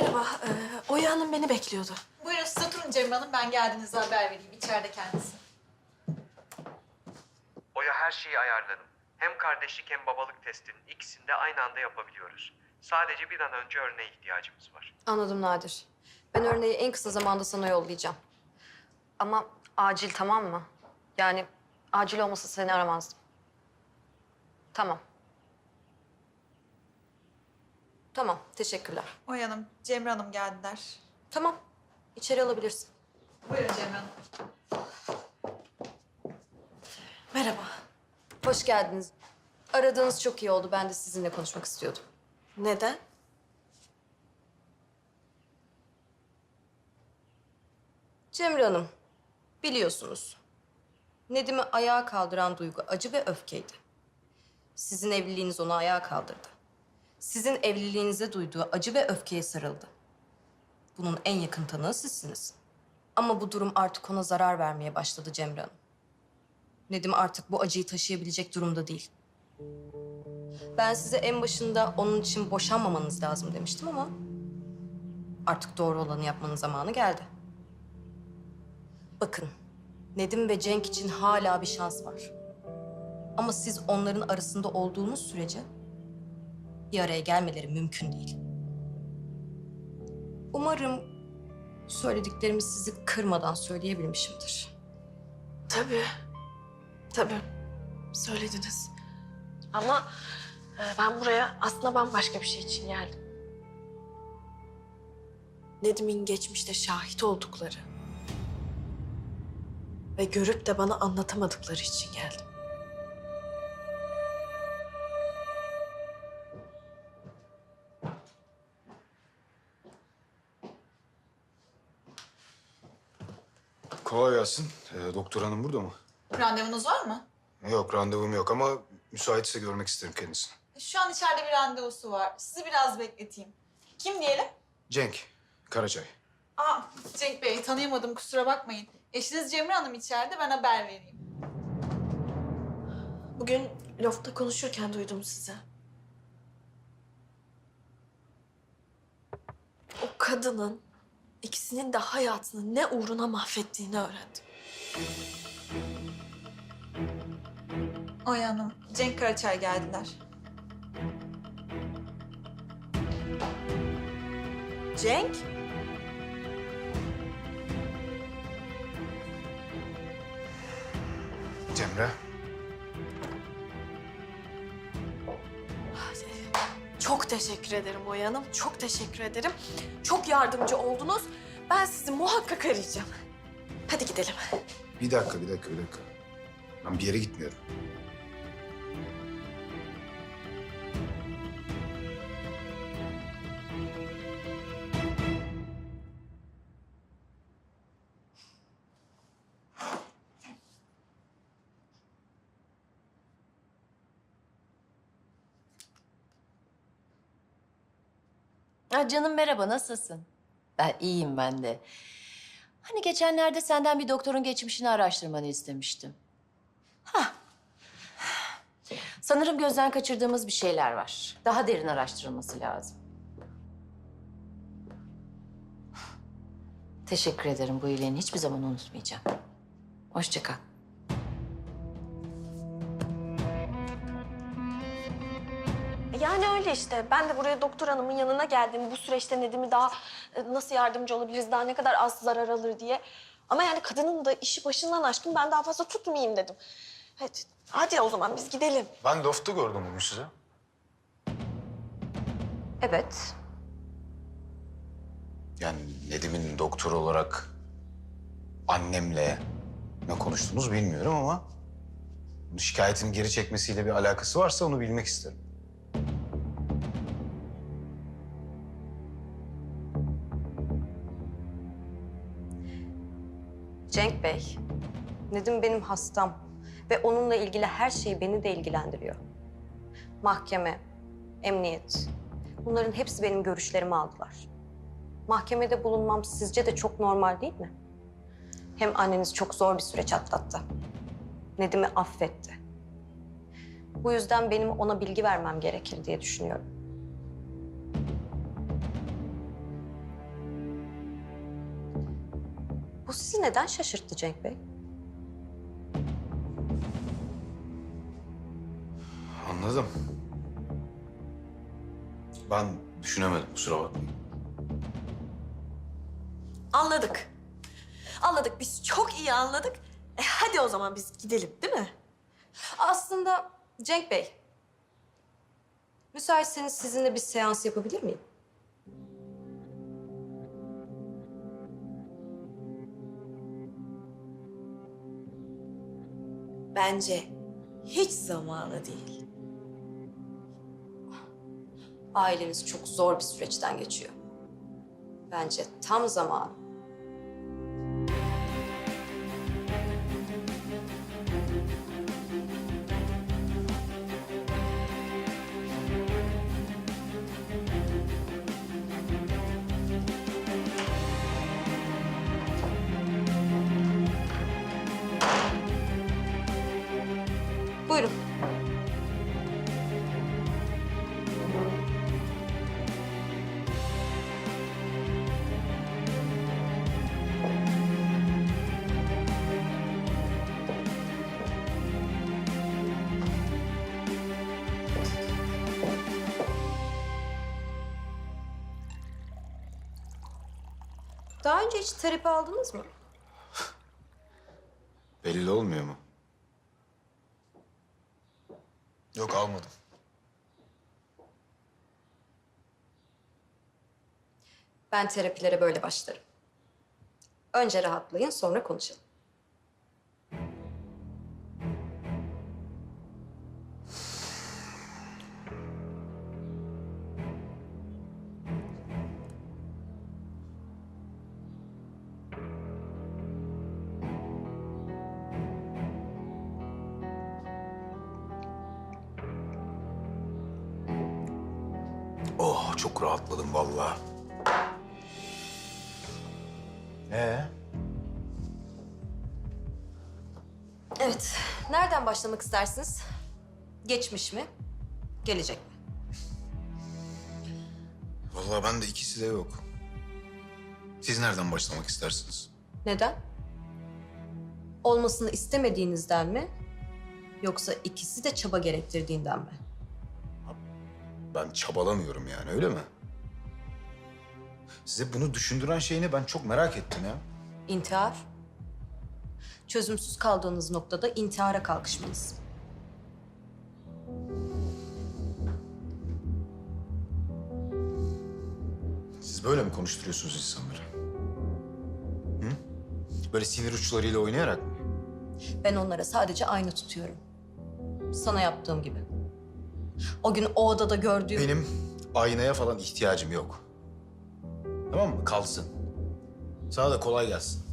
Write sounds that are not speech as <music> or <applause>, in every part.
Merhaba, ee, Oya Hanım beni bekliyordu. Buyurun siz oturun Cemil Hanım. Ben geldiğinizde haber vereyim. İçeride kendisi. Oya her şeyi ayarladım. Hem kardeşlik hem babalık testinin ikisini de aynı anda yapabiliyoruz. Sadece bir an önce örneğe ihtiyacımız var. Anladım Nadir. Ben örneği en kısa zamanda sana yollayacağım. Ama acil tamam mı? Yani acil olmasa seni aramazdım. Tamam. Tamam, teşekkürler. Oya Hanım, Cemre Hanım geldiler. Tamam, içeri alabilirsin. Buyurun Cemre Hanım. Merhaba. Hoş geldiniz. Aradığınız çok iyi oldu. Ben de sizinle konuşmak istiyordum. Neden? Cemre Hanım, biliyorsunuz. Nedim'i ayağa kaldıran duygu acı ve öfkeydi. Sizin evliliğiniz onu ayağa kaldırdı. Sizin evliliğinize duyduğu acı ve öfkeye sarıldı. Bunun en yakın tanığı sizsiniz. Ama bu durum artık ona zarar vermeye başladı Cemre Hanım. Nedim artık bu acıyı taşıyabilecek durumda değil. Ben size en başında onun için boşanmamanız lazım demiştim ama... ...artık doğru olanı yapmanın zamanı geldi. Bakın, Nedim ve Cenk için hala bir şans var. Ama siz onların arasında olduğunuz sürece bir araya gelmeleri mümkün değil. Umarım söylediklerimi sizi kırmadan söyleyebilmişimdir. Tabii. Tabii. Söylediniz. Ama e, ben buraya aslında bambaşka bir şey için geldim. Nedim'in geçmişte şahit oldukları ve görüp de bana anlatamadıkları için geldim. Kolay gelsin. Ee, doktor hanım burada mı? Randevunuz var mı? Yok randevum yok ama müsaitse görmek isterim kendisini. Şu an içeride bir randevusu var. Sizi biraz bekleteyim. Kim diyelim? Cenk, Karaçay. Aa, Cenk Bey tanıyamadım kusura bakmayın. Eşiniz Cemre Hanım içeride ben haber vereyim. Bugün lofta konuşurken duydum sizi. O kadının ikisinin de hayatını ne uğruna mahvettiğini öğrendim. Oya Hanım, Cenk Karaçay geldiler. Cenk? Cemre. Çok teşekkür ederim Oya Hanım. Çok teşekkür ederim. Çok yardımcı oldunuz. Ben sizi muhakkak arayacağım. Hadi gidelim. Bir dakika, bir dakika, bir dakika. Ben bir yere gitmiyorum. Ha, canım merhaba, nasılsın? Ben iyiyim ben de. Hani geçenlerde senden bir doktorun geçmişini araştırmanı istemiştim. Hah. Sanırım gözden kaçırdığımız bir şeyler var. Daha derin araştırılması lazım. Teşekkür ederim bu iyiliğini hiçbir zaman unutmayacağım. Hoşça kal. Yani öyle işte. Ben de buraya doktor hanımın yanına geldim. Bu süreçte Nedim'i daha e, nasıl yardımcı olabiliriz, daha ne kadar az zarar alır diye. Ama yani kadının da işi başından aşkın ben daha fazla tutmayayım dedim. Hadi, hadi o zaman biz gidelim. Ben lofta gördüm bugün sizi. Evet, Yani Nedim'in doktor olarak annemle ne konuştunuz bilmiyorum ama... ...şikayetini geri çekmesiyle bir alakası varsa onu bilmek isterim. Bey. Nedim benim hastam ve onunla ilgili her şey beni de ilgilendiriyor. Mahkeme, emniyet, bunların hepsi benim görüşlerimi aldılar. Mahkemede bulunmam sizce de çok normal değil mi? Hem anneniz çok zor bir süreç atlattı. Nedim'i affetti. Bu yüzden benim ona bilgi vermem gerekir diye düşünüyorum. Bu sizi neden şaşırttı Cenk Bey? Anladım. Ben düşünemedim kusura bakmayın. Anladık. Anladık. Biz çok iyi anladık. E, hadi o zaman biz gidelim değil mi? Aslında Cenk Bey, müsaitseniz sizinle bir seans yapabilir miyim? Bence hiç zamanı değil. Aileniz çok zor bir süreçten geçiyor. Bence tam zamanı. Daha önce hiç terapi aldınız mı? <laughs> Belli olmuyor mu? Yok almadım. Ben terapilere böyle başlarım. Önce rahatlayın, sonra konuşalım. Oh çok rahatladım vallahi. Ee? Evet, nereden başlamak istersiniz? Geçmiş mi, gelecek mi? Vallahi ben de ikisi de yok. Siz nereden başlamak istersiniz? Neden? Olmasını istemediğinizden mi? Yoksa ikisi de çaba gerektirdiğinden mi? Ben çabalamıyorum yani öyle mi? Size bunu düşündüren şey ne? Ben çok merak ettim ya. İntihar. Çözümsüz kaldığınız noktada intihara kalkışmanız. Siz böyle mi konuşturuyorsunuz insanları? Hı? Böyle sinir uçlarıyla oynayarak mı? Ben onlara sadece aynı tutuyorum. Sana yaptığım gibi. O gün o odada gördüğüm... Benim aynaya falan ihtiyacım yok. Tamam mı? Kalsın. Sana da kolay gelsin.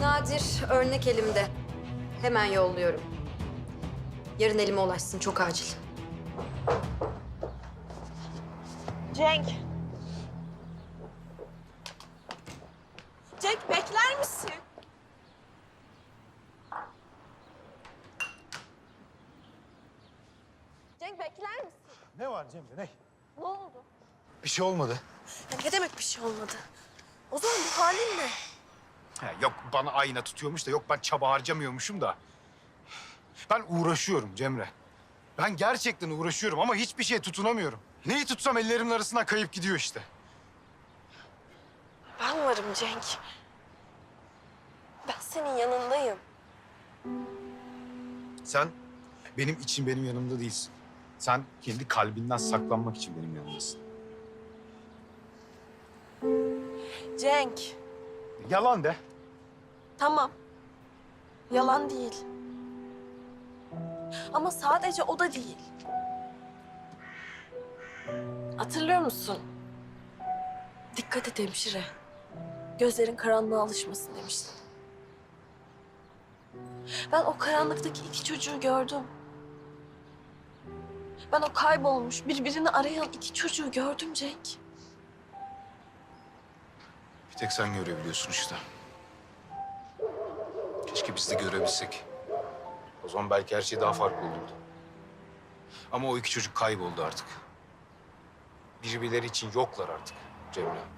Nadir örnek elimde. Hemen yolluyorum. Yarın elime ulaşsın çok acil. Cenk! Cenk bekler misin? Cenk bekler misin? Ne var Cemre ne? Ne oldu? Bir şey olmadı. Ya ne demek bir şey olmadı? O zaman bu halin ne? Ha, yok bana ayna tutuyormuş da yok ben çaba harcamıyormuşum da. Ben uğraşıyorum Cemre. Ben gerçekten uğraşıyorum ama hiçbir şeye tutunamıyorum. Neyi tutsam ellerimin arasından kayıp gidiyor işte. Ben varım Cenk. Ben senin yanındayım. Sen benim için benim yanımda değilsin. Sen kendi kalbinden saklanmak için benim yanımdasın. Cenk. Yalan de. Tamam. Yalan değil. Ama sadece o da değil. Hatırlıyor musun? Dikkat et hemşire. Gözlerin karanlığa alışmasın demiştin. Ben o karanlıktaki iki çocuğu gördüm. Ben o kaybolmuş, birbirini arayan iki çocuğu gördüm Cenk. Bir tek sen görebiliyorsun işte. Keşke biz de görebilsek. O zaman belki her şey daha farklı olurdu. Ama o iki çocuk kayboldu artık. Birbirleri için yoklar artık Cemre.